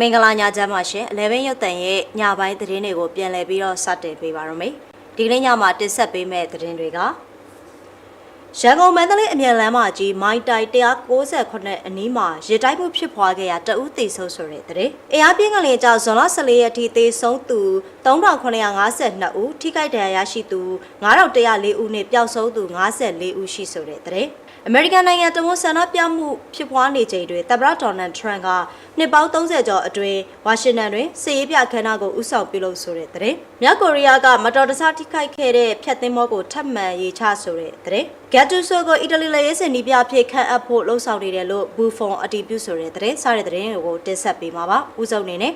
မင်္ဂလာညချမ်းပါရှင်11ရုပ်တန်ရဲ့ညပိုင်းသတင်းတွေကိုပြန်လည်ပြီးတော့စတင်ပေးပါရမယ်ဒီကနေ့ညမှာတင်ဆက်ပေးမယ့်သတင်းတွေကရန်ကုန်မန္တလေးအမြန်လမ်းမကြီးမိုင်းတိုင်168အနီးမှာရေတိုက်မှုဖြစ်ပွားခဲ့ရာတအူးသေဆုံးဆိုတဲ့တဲ့။အင်အားပြင်းကလေးကြောင့်ဇွန်လ14ရက်ထိသေဆုံးသူ 3952ဦးထိခိုက်ဒဏ်ရာရရှိသူ9104ဦးနဲ့ပျောက်ဆုံးသူ54ဦးရှိဆိုတဲ့တဲ့။အမေရိကန်နိုင်ငံတဝန်ဆန္ဒပြမှုဖြစ်ပွားနေချိန်တွင်သမ္မတဒေါ်နယ်ထရန့်ကနှစ်ပေါင်း30ကျော်အတွင်းဝါရှင်တန်တွင်စစ်ရေးပြအခမ်းအနားကိုဥဆောင်ပြုလုပ်ဆိုတဲ့တဲ့။မြောက်ကိုရီးယားကမတော်တဆထိခိုက်ခဲ့တဲ့ဖျက်သိမ်းမောကိုထပ်မံရေးချဆိုတဲ့တဲ့။ဂက်တူဆိုကိုအီတလီလက်ရေးစင်နီးပြအဖြစ်ခန့်အပ်ဖို့လှုံ့ဆော်နေတယ်လို့ဘူဖွန်အတီးပြုဆိုတဲ့တဲ့။စားတဲ့တဲ့ကိုတင်ဆက်ပေးမှာပါ။ဥဆုံးနေနဲ့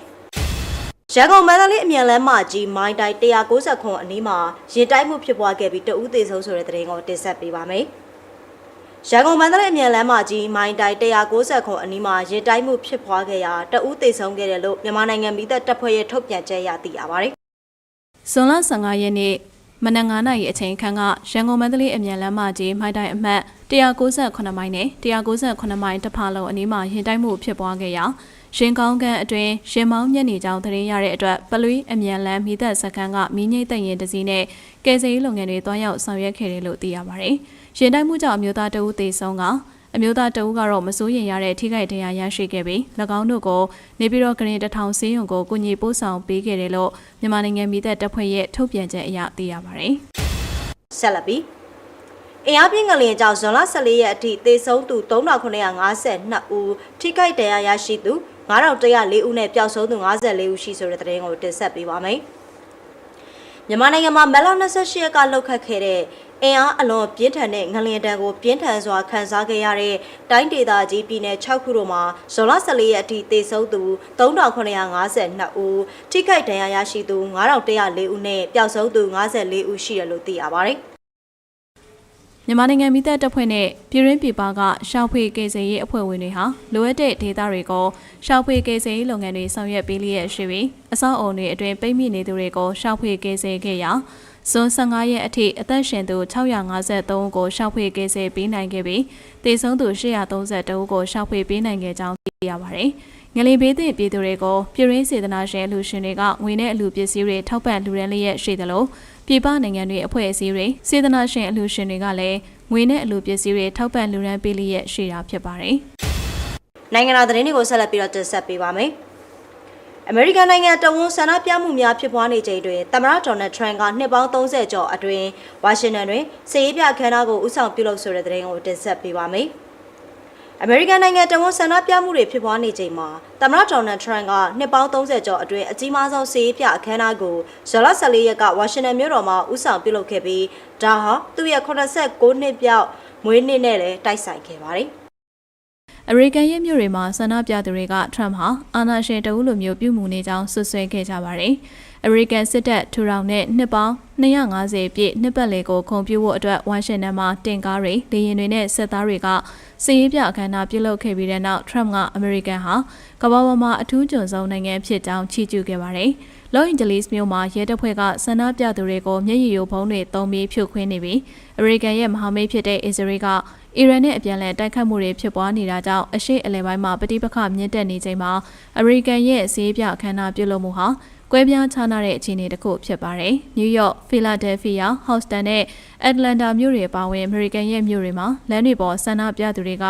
ရန်ကုန်မန္တလေးအမြန်လမ်းမကြီးမိုင်းတိုင်း190ခွန်အနီးမှာရင်တိုက်မှုဖြစ်ပွားခဲ့ပြီးတအူးသေးဆုံးဆိုတဲ့တဲ့ကိုတင်ဆက်ပေးပါမယ်။ရန်ကုန်မန္တလေးအမြန်လမ်းမကြီးမိုင်းတိုင်း190ခွန်အနီးမှာရင်တိုက်မှုဖြစ်ပွားခဲ့ရာတအူးသေဆုံးခဲ့တယ်လို့မြန်မာနိုင်ငံမိသက်တပ်ဖွဲ့ရဲ့ထုတ်ပြန်ချက်အရသိရပါတယ်။ဇွန်လ15ရက်နေ့ မနက်9:00နာရီအချိန်ခန့်ကရန်ကုန်မန္တလေးအမြန်လမ်းမကြီးမိုင်းတိုင်းအမှတ်198မိုင်နဲ့198မိုင်တစ်ဖာလုံးအနီးမှာရင်တိုက်မှုဖြစ်ပွားခဲ့ရာရင်ကောင်းကန်အတွင်ရင်မောင်းညက်နေကြောင်းသတင်းရတဲ့အတွက်ပလွေးအမြန်လမ်းမိသက်စခန်းကမီးငိမ့်တရင်တစည်းနဲ့ကယ်ဆယ်ရေးလုပ်ငန်းတွေတွားရောက်ဆောင်ရွက်ခဲ့တယ်လို့သိရပါတယ်။ရင်တိုက်မှုကြောင့်အမျိုးသားတအုပ်သေဆုံးက အမျိုးသားတအုပ်ကတော့မစိုးရင်ရတဲ့ထိခိုက်ဒဏ်ရာရရှိခဲ့ပြီး၎င်းတို့ကိုနေပြည်တော်ကရင်တထောင်ဆေးရုံကိုကုညီပို့ဆောင်ပေးခဲ့တယ်လို့မြန်မာနိုင်ငံမိသက်တပ်ဖွဲ့ရဲ့ထုတ်ပြန်ချက်အရသိရပါတယ်။ဆက်လက်ပြီးအင်အားပြင်းငလျင်ကြောင့်ဇွန်လ14ရက်အထိသေဆုံးသူ3952ဦးထိခိုက်ဒဏ်ရာရရှိသူ9104ဦးနဲ့ပျောက်ဆုံးသူ54ဦးရှိဆိုတဲ့သတင်းကိုတင်ဆက်ပေးပါမယ်။မြန်မာနိုင်ငံမှာမက်လ28ရက်ကလှုပ်ခတ်ခဲ့တဲ့ အင်အားအလွန်ပြင်းထန်တဲ့ငလျင်တံကိုပြင်းထန်စွာခံစားခဲ့ရတဲ့တိုင်းဒေသကြီးပြည်နယ်6ခုတို့မှာဇွန်လ14ရက်အထိသေဆုံးသူ3952ဦးထိခိုက်ဒဏ်ရာရရှိသူ9104ဦးနဲ့ပျောက်ဆုံးသူ54ဦးရှိတယ်လို့သိရပါတယ်။မြန်မာနိုင်ငံမိသက်တပ်ဖွဲ့နဲ့ပြည်ရင်းပြည်ပကရှောက်ဖွေကေစေရေးအဖွဲ့ဝင်တွေဟာလိုအပ်တဲ့ဒေသတွေကိုရှောက်ဖွေကေစေရေးလုပ်ငန်းတွေဆောင်ရွက်ပေးလျက်ရှိပြီးအဆောက်အုံတွေအတွင်ပိတ်မိနေသူတွေကိုရှောက်ဖွေကေစေခဲ့ရာ ဇွန်15ရက်အထိအသက်ရှင်သူ653ဦးကိုရှောက်ဖွေကေစေပေးနိုင်ခဲ့ပြီးတေဆုံးသူ832ဦးကိုရှောက်ဖွေပေးနိုင်ခဲ့ကြောင်းသိရပါတယ်။ငလင်ဘေးသင့်ပြည်သူတွေကိုပြည်ရင်းစေတနာရှင်လူရှင်တွေကငွေနဲ့အလူပစ္စည်းတွေထောက်ပံ့လှူဒန်းလျက်ရှိသလိုပြည်ပနိုင်ငံတွေအဖွဲ့အစည်းတွေစေတနာရှင်အလူရှင်တွေကလည်းငွေနဲ့အလူပစ္စည်းတွေထောက်ပံ့လှူဒန်းပေးလျက်ရှိတာဖြစ်ပါတယ်။နိုင်ငံတော်သတင်းတွေကိုဆက်လက်ပြီးတော့တင်ဆက်ပေးပါမယ်။ အမေရိကန်နိုင်ငံတဝန်ဆန္ဒပြမှုများဖြစ်ပွားနေချိန်တွင်သမ္မတဒေါ်နယ်ထရန့်ကနှစ်ပေါင်း30ကျော်အတွင်းဝါရှင်တန်တွင်စစ်ရေးပြအခမ်းအနားကိုဦးဆောင်ပြုလုပ်ဆိုတဲ့သတင်းကိုတင်ဆက်ပေးပါမယ်။အမေရိကန်နိုင်ငံတဝန်ဆန္ဒပြမှုတွေဖြစ်ပွားနေချိန်မှာသမ္မတဒေါ်နယ်ထရန့်ကနှစ်ပေါင်း30ကျော်အတွင်းအကြီးမားဆုံးစစ်ရေးပြအခမ်းအနားကိုဇွန်လ14ရက်ကဝါရှင်တန်မြို့တော်မှာဦးဆောင်ပြုလုပ်ခဲ့ပြီးဒါဟာသူ့ရဲ့86နှစ်ပြောက်မွေးနေ့နဲ့လည်းတိုက်ဆိုင်ခဲ့ပါတယ်။ အမေရိကန်ရဲ့မြို့တွေမှာဆန္ဒပြသူတွေကထရမ့်ဟာအာဏာရှင်တအုပ်လိုမျိုးပြုမှုနေကြောင်းဆွဆွဲခဲ့ကြပါတယ်။အမေရိကန်စစ်တပ်ထူထောင်တဲ့နှစ်ပေါင်း250ပြည့်နှစ်ပတ်လည်ကိုခုံပြဖို့အတွက်ဝါရှင်တန်မှာတင်ကားတွေလေယာဉ်တွေနဲ့စစ်သားတွေကစည်ရေးပြအခမ်းအနားပြုလုပ်ခဲ့ပြီးတဲ့နောက်ထရမ့်ကအမေရိကန်ဟာကမ္ဘာပေါ်မှာအထူးကျွန်းဆုံးနိုင်ငံဖြစ်ကြောင်းချီးကျူးခဲ့ပါတယ်။လော့အန်ဂျလိစ်မြို့မှာရဲတပ်ဖွဲ့ကဆန္ဒပြသူတွေကိုမျက်ရည်ယိုဖုံးတွေတုံးပြီးဖြိုခွင်းနေပြီးအမေရိကန်ရဲ့မဟာမိတ်ဖြစ်တဲ့အစ္စရေးက အီရန်နဲ့အပြန်အလှန်တိုက်ခတ်မှုတွေဖြစ်ပွားနေတာကြောင့်အရှိအလဲပိုင်းမှာပဋိပက္ခမြင့်တက်နေချိန်မှာအမေရိကန်ရဲ့ဈေးပြအခမ်းအနားပြုလုပ်မှုဟာကွဲပြားခြားနားတဲ့အခြေအနေတစ်ခုဖြစ်ပါတယ်။နယူးယောက်၊ဖီလာဒဲလ်ဖီးယား၊ဟော့စတန်နဲ့အတ္တလန္တာမြို့တွေပါဝင်အမေရိကန်ရဲ့မြို့တွေမှာလမ်းတွေပေါ်ဆန္ဒပြသူတွေက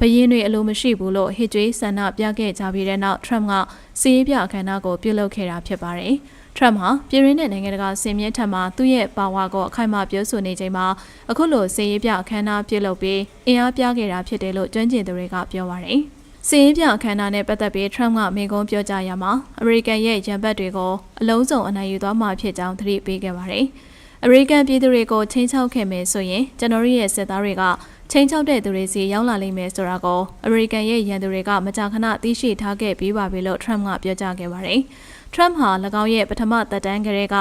ဘရင်တွေအလိုမရှိဘူးလို့ဟစ်ကြွေးဆန္ဒပြခဲ့ကြပြီးတဲ့နောက်ထရမ့်ကစီးရေးပြအခမ်းအနားကိုပြုလုပ်ခဲ့တာဖြစ်ပါတယ်။ ထရမ့်ဟာပြည်ရင်းတဲ့နိုင်ငံတကာစင်မြင့်ထက်မှသူ့ရဲ့ပါဝါကိုအခိုင်အမာပြောဆိုနေချိန်မှာအခုလိုစီးရေးပြအခမ်းအနားပြုလုပ်ပြီးအင်အားပြခဲ့တာဖြစ်တယ်လို့ကျွမ်းကျင်သူတွေကပြောပါတယ်။စီးရင်ပြအခမ်းအနားနဲ့ပတ်သက်ပြီးထရမ့်ကမိန့်ခွန်းပြောကြားရမှာအမေရိကန်ရဲ့ရန်ဘက်တွေကိုအလုံးစုံအနိုင်ယူသွားမှာဖြစ်ကြောင်းသတိပေးခဲ့ပါတယ်။အမေရိကန်ပြည်သူတွေကိုချင်းချောက်ခဲ့မယ်ဆိုရင်ကျွန်တော်ရဲ့စစ်သားတွေကချင်းချောက်တဲ့သူတွေစီရောက်လာလိမ့်မယ်ဆိုတာကိုအမေရိကန်ရဲ့ရန်သူတွေကမကြာခဏသိရှိထားခဲ့ပြီးပါပြီလို့ထရမ့်ကပြောကြားခဲ့ပါတယ်။ ထရမ့်ဟာ၎င်းရဲ့ပထမသက်တမ်းကလေးက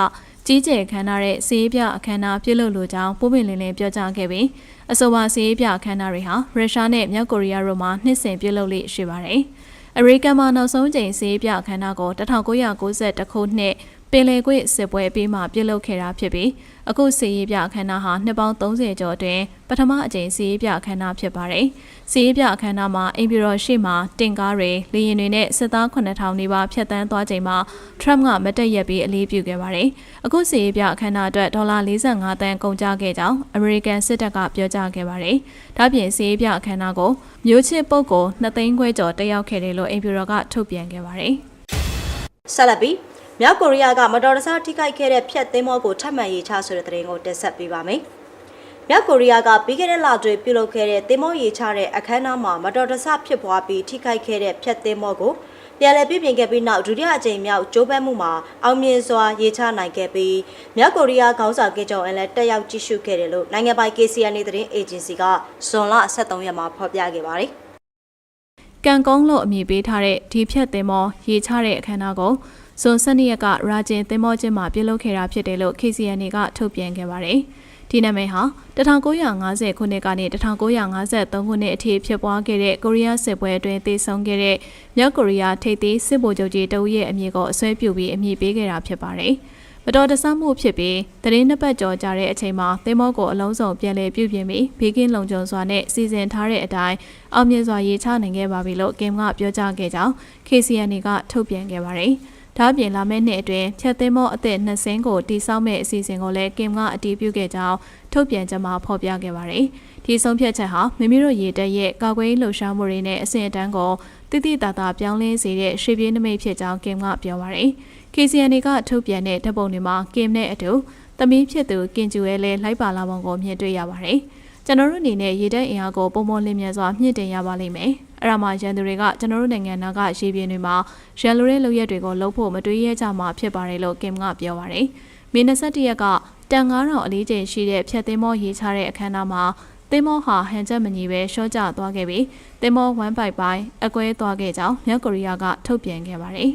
ကြီးကျယ်ခမ်းနားတဲ့စီးပြအခမ်းအနားပြုလုပ်လိုကြောင်းပိုးပင်လင်းလင်းပြောကြားခဲ့ပြီးအဆိုပါစီးပြအခမ်းအနားတွေဟာရုရှားနဲ့မြောက်ကိုရီးယားတို့မှနှစ်စဉ်ပြုလုပ်လေ့ရှိပါတယ်။အမေရိကန်မှာနောက်ဆုံးကြိမ်စီးပြအခမ်းအနားကို1992ခုနှစ် ပင်လယ်ကွေ့စစ်ပွဲအပြီးမှပြုလုပ်ခဲ့တာဖြစ်ပြီးအခုစီရေးပြအခမ်းအနားဟာနှစ်ပေါင်း30ကျော်အတွင်းပထမအကြိမ်စီရေးပြအခမ်းအနားဖြစ်ပါတယ်။စီရေးပြအခမ်းအနားမှာအင်ပြည်တော်ရှိမှတင်ကားတွေလေယာဉ်တွေနဲ့စစ်သား9000နီးပါးဖြတ်တန်းသွားချိန်မှာ Trump ကမတက်ရက်ပြီးအလေးပြုခဲ့ပါတယ်။အခုစီရေးပြအခမ်းအနားအတွက်ဒေါ်လာ45တန်းကုန်ကျခဲ့ကြောင်း American စစ်တပ်ကပြောကြားခဲ့ပါတယ်။ဒါ့ပြင်စီရေးပြအခမ်းအနားကိုမျိုးချစ်ပုတ်ကို2သိန်းခွဲကျော်တက်ရောက်ခဲ့တယ်လို့အင်ပြည်တော်ကထုတ်ပြန်ခဲ့ပါတယ်။ဆက်လက်ပြီး မြောက်ကိုရီးယားကမတော်တဆထိခိုက်ခဲ့တဲ့ဖျက်သင်းမောကိုထပ်မံရေးချဆိုတဲ့သတင်းကိုတင်ဆက်ပေးပါမယ်။မြောက်ကိုရီးယားကပြီးခဲ့တဲ့လတွင်ပြုလုပ်ခဲ့တဲ့သင်းမောရေးချတဲ့အခမ်းအနားမှာမတော်တဆဖြစ်ပွားပြီးထိခိုက်ခဲ့တဲ့ဖျက်သင်းမောကိုပြန်လည်ပြည်ပြင်ခဲ့ပြီးနောက်ဒုတိယအကြိမ်မြောက်ဂျိုးပန်းမှုမှာအောင်မြင်စွာရေးချနိုင်ခဲ့ပြီးမြောက်ကိုရီးယားခေါင်းဆောင်ကင်ဂျုံအန်လည်းတက်ရောက်ကြည့်ရှုခဲ့တယ်လို့နိုင်ငံပိုင် KCNA သတင်းအေဂျင်စီကဇွန်လ23ရက်မှာဖော်ပြခဲ့ပါတယ်။ကံကုန်းလို့အမည်ပေးထားတဲ့ဒီဖြတ်သင်္ဘောရေချတဲ့အခမ်းအနားကို ဇွန်၁၂ရက်ကရာဂျင်သင်္ဘောချင်းမှာပြုလုပ်ခဲ့တာဖြစ်တယ်လို့ KCNA ကထုတ်ပြန်ခဲ့ပါတယ်။ဒီနာမည်ဟာ1950ခုနှစ်ကနေ1953ခုနှစ်အထိဖြစ်ပွားခဲ့တဲ့ကိုရီးယားစစ်ပွဲအတွင်းတည်ဆုံခဲ့တဲ့မြောက်ကိုရီးယားထိပ်သီးစစ်ဗိုလ်ချုပ်ကြီးတဦးရဲ့အမည်ကိုအစွဲပြုပြီးအမည်ပေးခဲ့တာဖြစ်ပါတယ်။မတော်တဆမှုဖြစ်ပြီးတရင်နှစ်ပတ်ကျော်ကြာတဲ့အချိန်မှာသင်္ဘောကိုအလုံးစုံပြန်လည်ပြုပြင်ပြီးဘေးကင်းလုံခြုံစွာနဲ့စီစဉ်ထားတဲ့အတိုင်းအောင်မြင်စွာရေးချနိုင်ခဲ့ပါပြီလို့ကင်ကပြောကြားခဲ့ကြောင်း KCNA ကထုတ်ပြန်ခဲ့ပါတယ်။ ဒါ့အပြင်လာမယ့်နှစ်အတွင်းဖြတ်သင်းမောအသစ်နှစ်စင်းကိုတိစောက်မဲ့အစီအစဉ်ကိုလည်းကင်ကအတည်ပြုခဲ့ကြောင်းထုတ်ပြန်ချက်မှာဖော်ပြခဲ့ပါတယ်။ဒီဆုံးဖြတ်ချက်ဟာမိမိတို့ရေတပ်ရဲ့ကာကွယ်ရေးလှုပ်ရှားမှုတွေနဲ့အဆင့်အတန်းကိုတိတိတသာပြောင်းလဲစေတဲ့ရှေ့ပြေးနှမိတ်ဖြစ်ကြောင်းကင်ကပြောပါတယ်။ KCNA ကထုတ်ပြန်တဲ့ဓာတ်ပုံတွေမှာကင်နဲ့အတူသမီးဖြစ်သူကင်ကျူရဲ့လည်းလိုက်ပါလာပုံကိုမြင်တွေ့ရပါတယ်။ကျွန်တော်တို့အနေနဲ့ရေတပ်အင်အားကိုပုံမလင်းမြန်စွာမြင့်တင်ရပါလိမ့်မယ်။ အဲ့ဒါမှရန်သူတွေကကျွန်တော်တို့နိုင်ငံနာကရေပြင်တွေမှာရန်လိုတဲ့လုပ်ရက်တွေကိုလုပ်ဖို့မတွေးရဲကြမှာဖြစ်ပါတယ်လို့ကင်ကပြောပါတယ်။မေ21ရက်ကတန်9000အလေးချိန်ရှိတဲ့ဖြတ်သင်းမောရေးချတဲ့အခမ်းအနားမှာသင်းမောဟာဟန်ချက်မညီပဲရှော့ကျသွားခဲ့ပြီးသင်းမော1ပိုက်ပိုင်းအကွဲသွားခဲ့ကြောင်းမြောက်ကိုရီးယားကထုတ်ပြန်ခဲ့ပါတယ်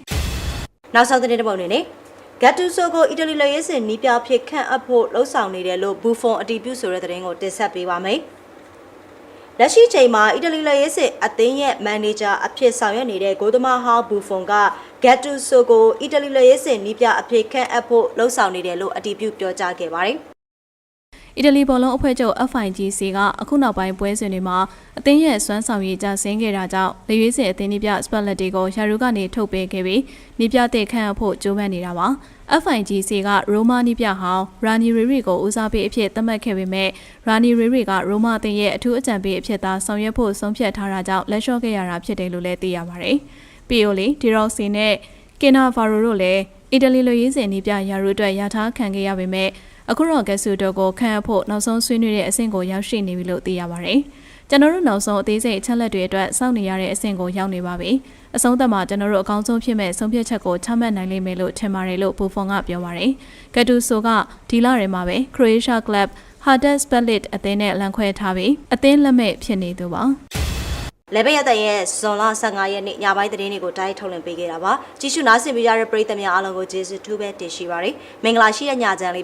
။နောက်ဆုံးသတင်းတစ်ပုဒ်အနေနဲ့ဂတ်တူဆိုကိုအီတလီလူရေးစင်နီးပြဖြစ်ခန့်အပ်ဖို့လှုံ့ဆော်နေတယ်လို့ဘူဖွန်အတီးပြုဆိုတဲ့သတင်းကိုတင်ဆက်ပေးပါမယ်။ လက်ရှိချိန်မှာအီတလီလူရေးစင်အသင်းရဲ့မန်နေဂျာအဖြစ်ဆောင်ရွက်နေတဲ့ဂိုးသမားဟောင်းဘူဖွန်ကဂတ်တူဆိုကိုအီတလီလူရေးစင်နီးပြအဖြစ်ခန့်အပ်ဖို့လှုံ့ဆော်နေတယ်လို့အတီးပြုပြောကြားခဲ့ပါတယ်။ အီတလီဘောလုံးအဖွဲ့ချုပ် FIGC ကအခုနောက်ပိုင်းပွဲစဉ်တွေမှာအသင်းရဲ့စွမ်းဆောင်ရည်ကျဆင်းခဲ့တာကြောင့်လေရွေးစင်အသင်းဒီပြစပတ်လက်တွေကိုရာရူကနေထုတ်ပေးခဲ့ပြီးနီးပြတဲ့ခန့်အဖို့ကြိုးပမ်းနေတာပါ FIGC ကရိုမာနီးပြဟောင်းရာနီရီရီကိုဦးစားပေးအဖြစ်သတ်မှတ်ခဲ့ပေမဲ့ရာနီရီရီကရိုမာအသင်းရဲ့အထူးအကြံပေးအဖြစ်သာဆောင်ရွက်ဖို့ဆုံးဖြတ်ထားတာကြောင့်လက်လျှော့ခဲ့ရတာဖြစ်တယ်လို့လည်းသိရပါတယ်ပီယိုလီဒီရော့စီနဲ့ကင်နာဗာရိုတို့လည်းအီတလီလူရေးစင်နီးပြရာရူအတွက်ရထားခံခဲ့ရပေမဲ့ အခုတော့ကက်ဆူတိုကိုခန့်အပ်ဖို့နောက်ဆုံးဆွေးနွေးတဲ့အဆင့်ကိုရောက်ရှိနေပြီလို့သိရပါတယ်။ကျွန်တော်တို့နောက်ဆုံးအသေးစိတ်အချက်လက်တွေအတွက်စောင့်နေရတဲ့အဆင့်ကိုရောက်နေပါပြီ။အဆုံးသတ်မှာကျွန်တော်တို့အကောင်းဆုံးဖြစ်မဲ့ဆုံးဖြတ်ချက်ကိုချမှတ်နိုင်လိမ့်မယ်လို့ထင်ပါတယ်လို့ဘူဖွန်ကပြောပါတယ်။ကတူဆိုကဒီလထဲမှာပဲ Croatia Club Hades Split အသင်းနဲ့လန်ခွဲထားပြီးအသင်းလက်မဲ့ဖြစ်နေသူပါ။လေဘက်ရတဲ့ရဲ့ဇွန်လ15ရက်နေ့ညပိုင်းသတင်းတွေကိုတိုင်းထုတ်လွှင့်ပေးခဲ့တာပါကြည့်ရှုနားဆင်ပေးကြတဲ့ပရိသတ်များအားလုံးကိုကျေးဇူးထူးပဲတင်ရှိပါရယ်မင်္ဂလာရှိတဲ့ညချမ်းလေး